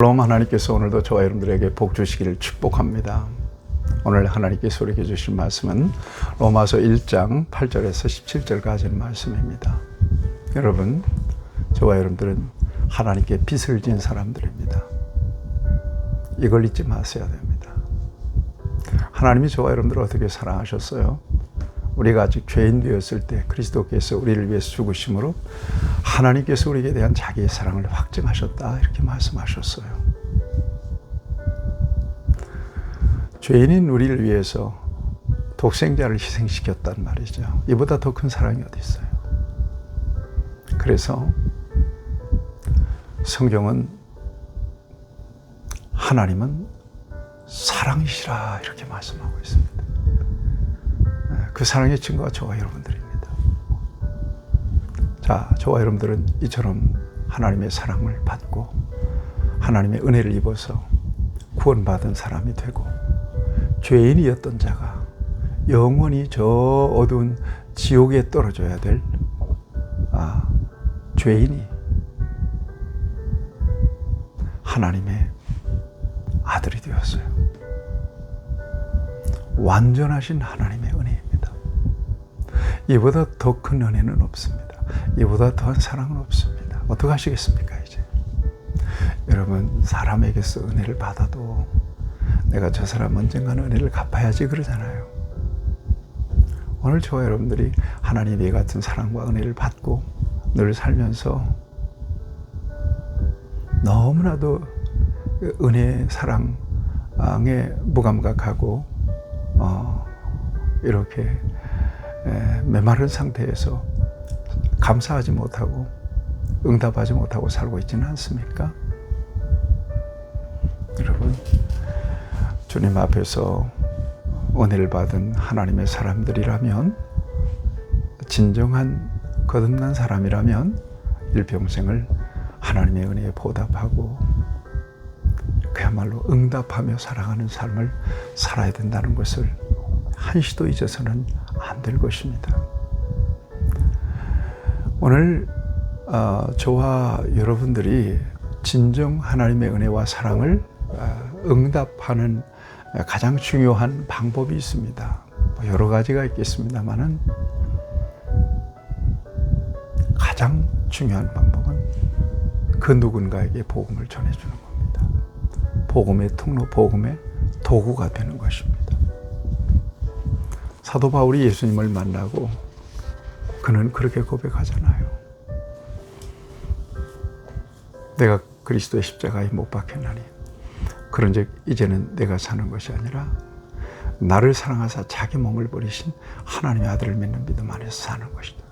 롬 하나님께서 오늘도 저와 여러분들에게 복 주시기를 축복합니다. 오늘 하나님께서 우리에게 주신 말씀은 로마서 1장 8절에서 17절까지의 말씀입니다. 여러분, 저와 여러분들은 하나님께 빚을 진 사람들입니다. 이걸 잊지 마셔야 됩니다. 하나님이 저와 여러분들을 어떻게 사랑하셨어요? 우리가 아직 죄인 되었을 때 그리스도께서 우리를 위해서 죽으심으로 하나님께서 우리에게 대한 자기의 사랑을 확증하셨다 이렇게 말씀하셨어요. 죄인인 우리를 위해서 독생자를 희생시켰단 말이죠. 이보다 더 큰 사랑이 어디 있어요? 그래서 성경은 하나님은 사랑이시라 이렇게 말씀하고 있습니다. 그 사랑의 증거가 저와 여러분들입니다. 자, 저와 여러분들은 이처럼 하나님의 사랑을 받고 하나님의 은혜를 입어서 구원받은 사람이 되고 죄인이었던 자가 영원히 저 어두운 지옥에 떨어져야 될 아, 죄인이 하나님의 아들이 되었어요. 완전하신 하나님의. 이보다 더 큰 은혜는 없습니다. 이보다 더한 사랑은 없습니다. 어떻게 하시겠습니까, 이제? 여러분, 사람에게서 은혜를 받아도 내가 저 사람 언젠가는 은혜를 갚아야지 그러잖아요. 오늘 저와 여러분들이 하나님의 같은 사랑과 은혜를 받고 늘 살면서 너무나도 그 은혜, 사랑에 무감각하고 어, 이렇게 에, 메마른 상태에서 감사하지 못하고 응답하지 못하고 살고 있지는 않습니까? 여러분, 주님 앞에서 은혜를 받은 하나님의 사람들이라면 진정한 거듭난 사람이라면 일평생을 하나님의 은혜에 보답하고 그야말로 응답하며 살아가는 삶을 살아야 된다는 것을 한시도 잊어서는 안 될 것입니다. 오늘 어, 저와 여러분들이 진정 하나님의 은혜와 사랑을 어, 응답하는 가장 중요한 방법이 있습니다. 뭐 여러 가지가 있겠습니다만은 가장 중요한 방법은 그 누군가에게 복음을 전해주는 겁니다. 복음의 통로, 복음의 도구가 되는 것입니다. 사도 바울이 예수님을 만나고 그는 그렇게 고백하잖아요. 내가 그리스도의 십자가에 못 박혔나니 그런즉 이제는 내가 사는 것이 아니라 나를 사랑하사 자기 몸을 버리신 하나님의 아들을 믿는 믿음 안에서 사는 것이다.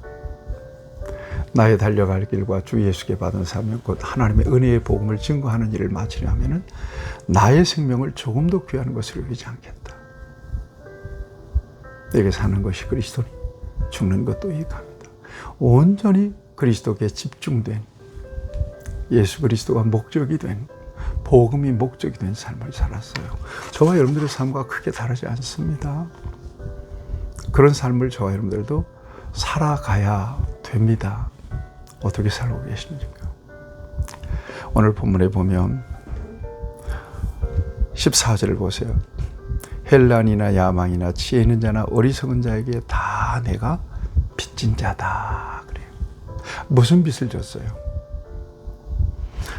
나의 달려갈 길과 주 예수께 받은 사명 곧 하나님의 은혜의 복음을 증거하는 일을 마치려 하면은 나의 생명을 조금 더 귀한 것으로 여기지 않겠다. 내게 사는 것이 그리스도니 죽는 것도 이익합니다. 온전히 그리스도께 집중된 예수 그리스도가 목적이 된 복음이 목적이 된 삶을 살았어요. 저와 여러분들의 삶과 크게 다르지 않습니다. 그런 삶을 저와 여러분들도 살아가야 됩니다. 어떻게 살고 계십니까? 오늘 본문에 보면 14절을 보세요. 헬란이나 야망이나 지혜 있는 자나 어리석은 자에게 다 내가 빚진 자다. 그래요. 무슨 빚을 졌어요?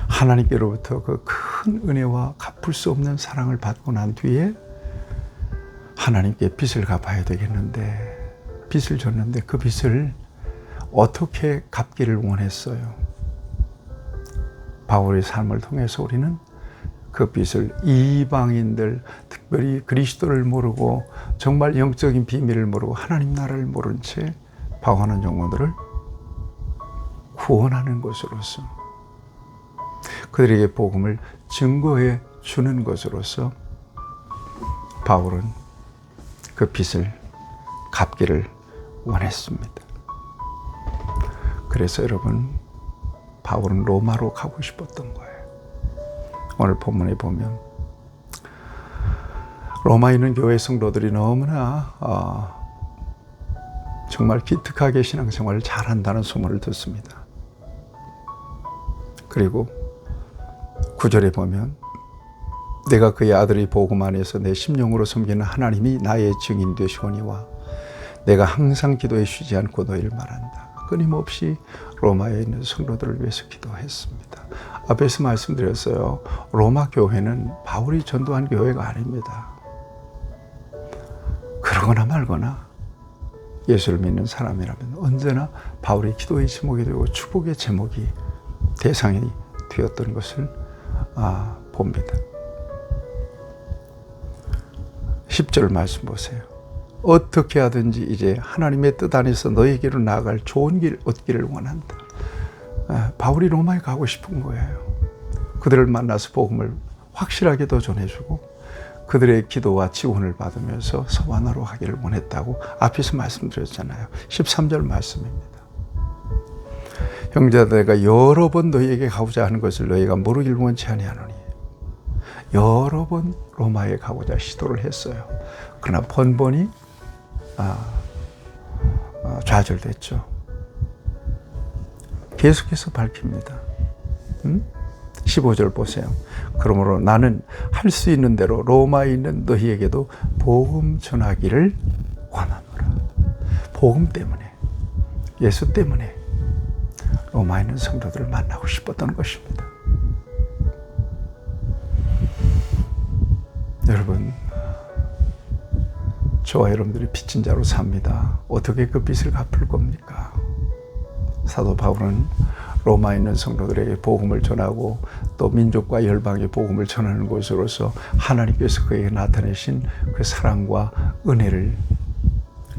하나님께로부터 그 큰 은혜와 갚을 수 없는 사랑을 받고 난 뒤에 하나님께 빚을 갚아야 되겠는데 빚을 졌는데 그 빚을 어떻게 갚기를 원했어요? 바울의 삶을 통해서 우리는 그 빚을 이방인들, 특별히 그리스도를 모르고 정말 영적인 비밀을 모르고 하나님 나라를 모른 채 방황하는 영혼들을 구원하는 것으로서 그들에게 복음을 증거해 주는 것으로서 바울은 그 빚을 갚기를 원했습니다. 그래서 여러분 바울은 로마로 가고 싶었던 거예요. 오늘 본문에 보면 로마에 있는 교회 성도들이 너무나 어, 정말 기특하게 신앙생활을 잘한다는 소문을 듣습니다. 그리고 구절에 보면 내가 그의 아들의 복음 안에서 내 심령으로 섬기는 하나님이 나의 증인 되시거니와 내가 항상 기도에 쉬지 않고 너희를 말한다. 끊임없이 로마에 있는 성도들을 위해서 기도했습니다. 앞에서 말씀드렸어요. 로마 교회는 바울이 전도한 교회가 아닙니다. 그러거나 말거나 예수를 믿는 사람이라면 언제나 바울의 기도의 제목이 되고 축복의 제목이 대상이 되었던 것을 아, 봅니다. 10절 말씀 보세요. 어떻게 하든지 이제 하나님의 뜻 안에서 너에게로 나아갈 좋은 길 얻기를 원한다. 아, 바울이 로마에 가고 싶은 거예요. 그들을 만나서 복음을 확실하게 도 전해주고 그들의 기도와 지원을 받으면서 서반으로 하기를 원했다고 앞에서 말씀드렸잖아요. 13절 말씀입니다. 형제들 내가 여러 번 너희에게 가고자 하는 것을 너희가 모르길 원치 아니하노니 여러 번 로마에 가고자 시도를 했어요. 그러나 번번이 아, 아, 좌절됐죠. 계속해서 밝힙니다. 음? 15절 보세요. 그러므로 나는 할 수 있는 대로 로마에 있는 너희에게도 복음 전하기를 원하노라. 복음 때문에, 예수 때문에 로마에 있는 성도들을 만나고 싶었던 것입니다. 여러분, 저와 여러분들이 빚진 자로 삽니다. 어떻게 그 빚을 갚을 겁니까? 사도 바울은 로마에 있는 성도들에게 복음을 전하고 또 민족과 열방의 복음을 전하는 곳으로서 하나님께서 그에게 나타내신 그 사랑과 은혜를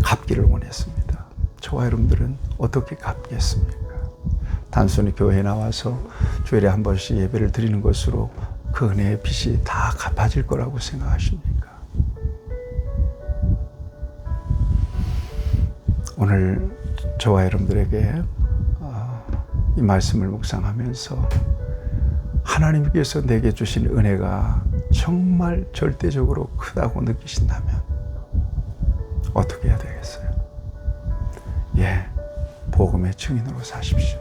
갚기를 원했습니다. 저와 여러분들은 어떻게 갚겠습니까? 단순히 교회에 나와서 주일에 한 번씩 예배를 드리는 것으로 그 은혜의 빚이 다 갚아질 거라고 생각하십니까? 오늘 저와 여러분들에게 어, 이 말씀을 묵상하면서 하나님께서 내게 주신 은혜가 정말 절대적으로 크다고 느끼신다면 어떻게 해야 되겠어요? 예, 복음의 증인으로 사십시오.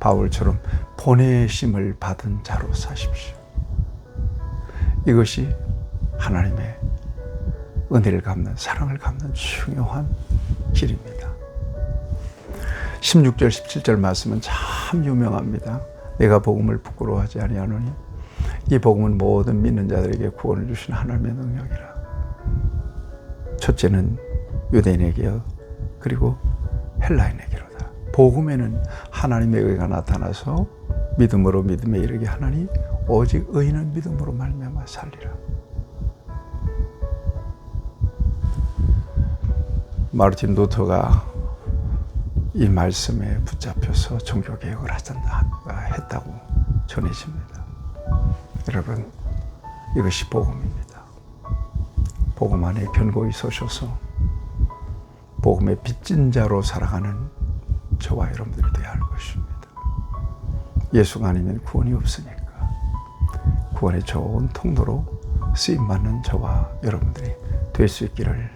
바울처럼 보내심을 받은 자로 사십시오. 이것이 하나님의 은혜를 갚는, 사랑을 갚는 중요한 길입니다. 16절, 17절 말씀은 참 유명합니다. 내가 복음을 부끄러워하지 아니하노니 이 복음은 모든 믿는 자들에게 구원을 주신 하나님의 능력이라. 첫째는 유대인에게요. 그리고 헬라인에게로다. 복음에는 하나님의 의가 나타나서 믿음으로 믿음에 이르게 하나니 오직 의인은 믿음으로 말미암아 살리라. 마르틴 루터가 이 말씀에 붙잡혀서 종교 개혁을 하셨다 했다고 전해집니다. 여러분 이것이 복음입니다. 복음 안에 견고히 서셔서 복음의 빚진 자로 살아가는 저와 여러분들이 되어야 할 것입니다. 예수가 아니면 구원이 없으니까 구원의 좋은 통로로 쓰임 받는 저와 여러분들이 될 수 있기를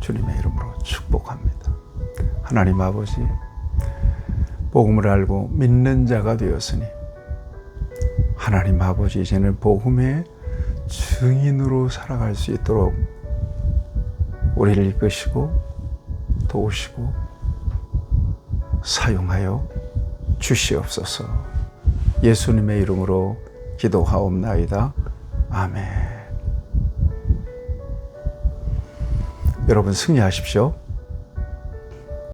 주님의 이름으로 축복합니다. 하나님 아버지 복음을 알고 믿는 자가 되었으니 하나님 아버지 이제는 복음의 증인으로 살아갈 수 있도록 우리를 이끄시고 도우시고 사용하여 주시옵소서. 예수님의 이름으로 기도하옵나이다. 아멘. 여러분 승리하십시오.